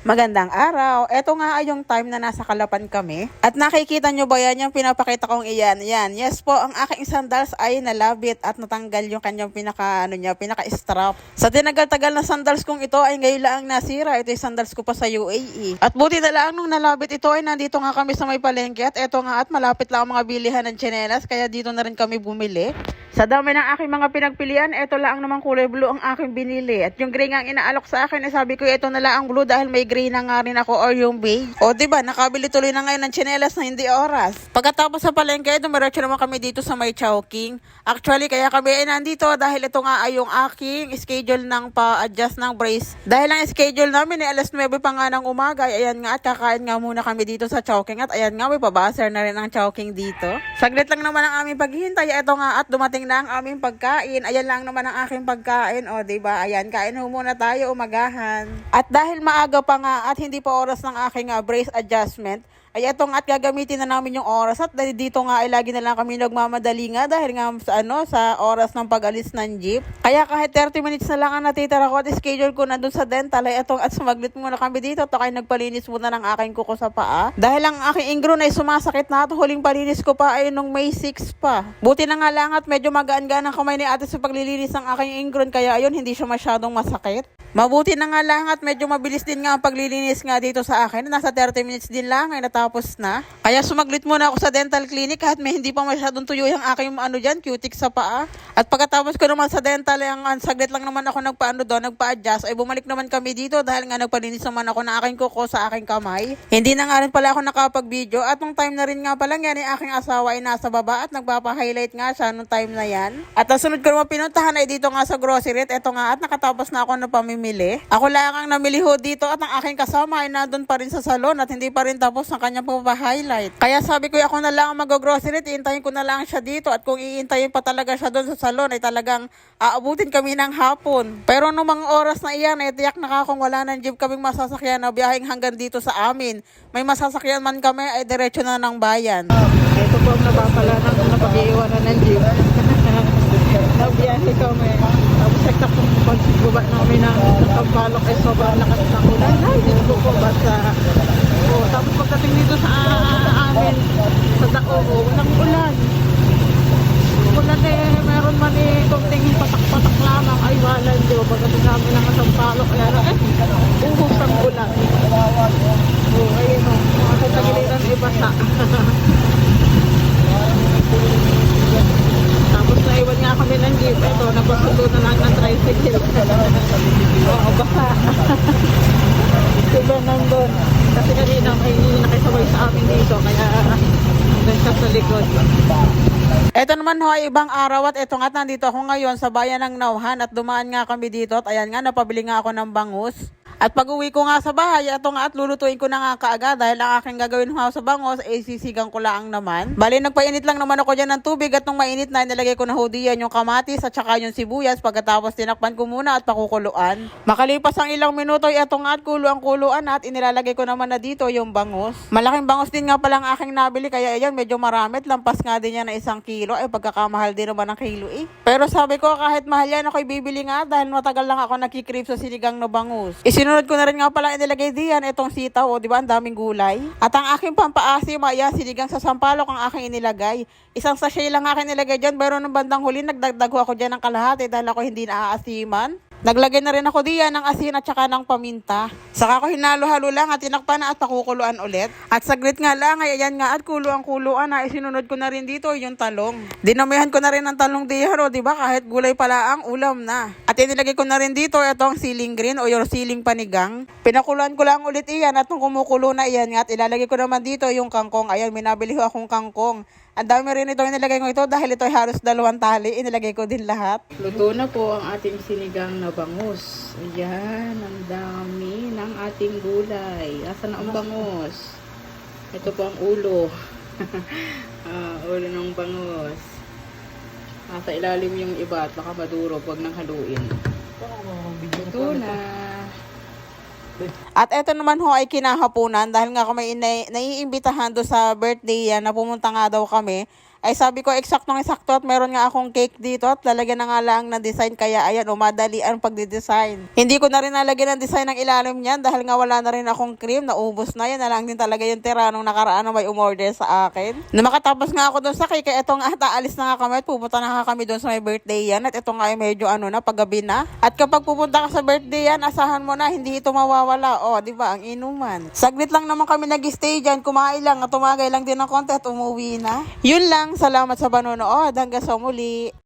Magandang araw. Ito nga ay yung time na nasa Kalapan kami. At nakikita nyo ba yan yung pinapakita kong iyan? Yan. Yes po, ang aking sandals ay nalabit at natanggal yung kanyang pinaka, ano niya, pinaka-strap. Sa tinagal-tagal na sandals kong ito ay ngayon lang nasira. Ito yung sandals ko pa sa UAE. At buti na lang nung nalabit ito ay nandito nga kami sa may palengke. At ito nga at malapit lang ang mga bilihan ng tsinelas. Kaya dito na rin kami bumili. Sa dami ng aking mga pinagpilian, ito lang naman kulay blue ang aking binili. At yung nga ang inaalok sa akin, eh, sabi ko ito na lang ang blue dahil may gray na nga rin ako or yung beige. O di ba nakabili tuloy na ngayon ng tsinelas na hindi oras. Pagkatapos sa palengke, dumiretso naman kami dito sa may Chowking. Actually, kaya kami ay nandito dahil ito nga ay yung aking schedule ng pa-adjust ng brace. Dahil ang schedule namin ay alas 9 pa nga ng umaga, ay ayan nga at kakain nga muna kami dito sa Chowking. At ayan nga, may pabaser na rin ang Chowking dito. Saglit lang naman ang aming paghihintay. Ito nga at dumating na ang aming pagkain. Ayan lang naman ang aking pagkain. O, ba? Ayan, kain ho muna tayo umagahan. At dahil maaga pa nga at hindi pa oras ng aking ah, brace adjustment, ay etong at gagamitin na namin yung oras at dito nga ay lagi na lang kami nagmamadali nga dahil nga sa ano sa oras ng pag-alis ng jeep. Kaya kahit 30 minutes na lang ang natitira ko at schedule ko na dun sa dental ay etong at sumaglit muna kami dito at kaya nagpalinis muna ng aking kuko sa paa. Dahil ang aking ingro ay sumasakit na at huling palinis ko pa ay nung May 6 pa. Buti na nga lang at medyo magaan-gaan ang kamay ni ate sa paglilinis ng aking ingron kaya ayun hindi siya masyadong masakit. Mabuti na nga lang at medyo mabilis din nga ang paglilinis nga dito sa akin. Nasa 30 minutes din lang ay natapos na. Kaya sumaglit muna ako sa dental clinic kahit may hindi pa masyadong tuyo yung aking ano dyan, cutic sa paa. At pagkatapos ko naman sa dental, yung ang saglit lang naman ako nagpaano doon, nagpa-adjust, ay bumalik naman kami dito dahil nga nagpalinis naman ako ng aking kuko sa aking kamay. Hindi na nga rin pala ako nakapag-video at nung time na rin nga pala yan, yung aking asawa ay nasa baba at nagpapa-highlight nga siya nung time na yan. At ang sunod ko naman pinuntahan ay dito nga sa grocery at eto nga at nakatapos na ako na pamimili. Ako lang ang namili ho dito at ang aking kasama ay nandun pa rin sa salon at hindi pa rin tapos ang kanyang pagpapa-highlight. Kaya sabi ko ako na lang ang mag-grocery at iintayin ko na lang siya dito at kung iintayin pa talaga siya doon sa salon ay talagang aabutin kami ng hapon. Pero nung mga oras na iyan ay tiyak na kung wala ng jeep kaming masasakyan na biyaheng hanggang dito sa amin. May masasakyan man kami ay diretso na ng bayan. Ito po ang napapala ng napag-iiwanan ng jeep. Nabiyahe kami. Pagbaba namin ng Kampalok ay sobrang lakas ng ulan. Ay, dito po basta. Oh, tapos pagdating dito sa ah, amin, sa Daogo, walang ulan. Ulan eh, meron man eh, kunting patak-patak lamang. Ay, walan Diyo. Pagdating namin ng Kampalok, ay ano, eh, uhos ang ulan. Oh, ayun o. Mga sa tagiliran ay basa. Tapos naiwan nga kami ng jeep. Ito, napasundo tricycle. Oo, baka. Diba nandun? Kasi kanina may nakisabay sa amin dito. Kaya nandun sa likod. Ito naman ho ay ibang araw at ito nga nandito ako ngayon sa bayan ng Nauhan at dumaan nga kami dito at ayan nga napabili nga ako ng bangus. At pag uwi ko nga sa bahay, ito nga at lulutuin ko na nga kaagad dahil ang aking gagawin ho sa bangos, eh sisigang ko lang naman. Bali, nagpainit lang naman ako dyan ng tubig at nung mainit na, nilagay ko na ho yung kamatis at saka yung sibuyas pagkatapos tinakpan ko muna at pakukuluan. Makalipas ang ilang minuto, ito nga at kulo ang kuluan at inilalagay ko naman na dito yung bangus. Malaking bangus din nga pala ang aking nabili kaya ayan, medyo marami lampas nga din yan na isang kilo. Ay, pagkakamahal din naman ng kilo eh. Pero sabi ko kahit mahal yan, ako'y bibili nga dahil matagal lang ako nakikrip sa sinigang na bangus. Isinunod ko na rin nga pala inilagay diyan itong sitaw, o di ba, ang daming gulay. At ang aking pampaasim, ayan, sinigang sa sampalok ang aking inilagay. Isang sachet lang aking nilagay dyan, pero nung bandang huli, nagdagdag ako dyan ng kalahati dahil ako hindi naaasiman. Naglagay na rin ako diyan ng asin at saka ng paminta. Saka ko hinalo-halo lang at tinakpan na at pakukuluan ulit. At saglit nga lang, ay ayan nga at kulo ang kuluan na isinunod ko na rin dito yung talong. Dinamihan ko na rin ang talong diyan o di ba kahit gulay pala ang ulam na. At inilagay ko na rin dito itong siling green o yung siling panigang. Pinakuluan ko lang ulit iyan at nung kumukulo na iyan nga at ilalagay ko naman dito yung kangkong. Ayan, minabili ko akong kangkong. Ang dami rin ito inilagay ko ito dahil ito ay halos dalawang tali. Inilagay ko din lahat. Luto na po ang ating sinigang na bangus. Ayan, ang dami ng ating gulay. Asa na ang bangus? Ito po ang ulo. ah, ulo ng bangus. Nasa ilalim yung iba at baka maduro pag nang haluin. Ito na. At eto naman ho ay kinahaponan dahil nga kami nai- naiimbitahan do sa birthday yan na pumunta nga daw kami Ay sabi ko, eksaktong eksakto at meron nga akong cake dito at lalagyan na nga lang ng design. Kaya ayan, umadali ang pagdidesign. Hindi ko na rin nalagyan ng design ng ilalim niyan dahil nga wala na rin akong cream. Naubos na yan. Na lang din talaga yung tira nung nakaraan na may umorder sa akin. Na makatapos nga ako doon sa cake, eto nga, aalis na nga kami at pupunta na nga kami doon sa may birthday yan. At ito nga ay medyo ano na, paggabi na. At kapag pupunta ka sa birthday yan, asahan mo na, hindi ito mawawala. O, di ba, ang inuman. Saglit lang naman kami nag-stay dyan, kumain lang, at tumagay lang din ng konti at umuwi na. Yun lang, salamat sa panonood. Hanggang sa muli.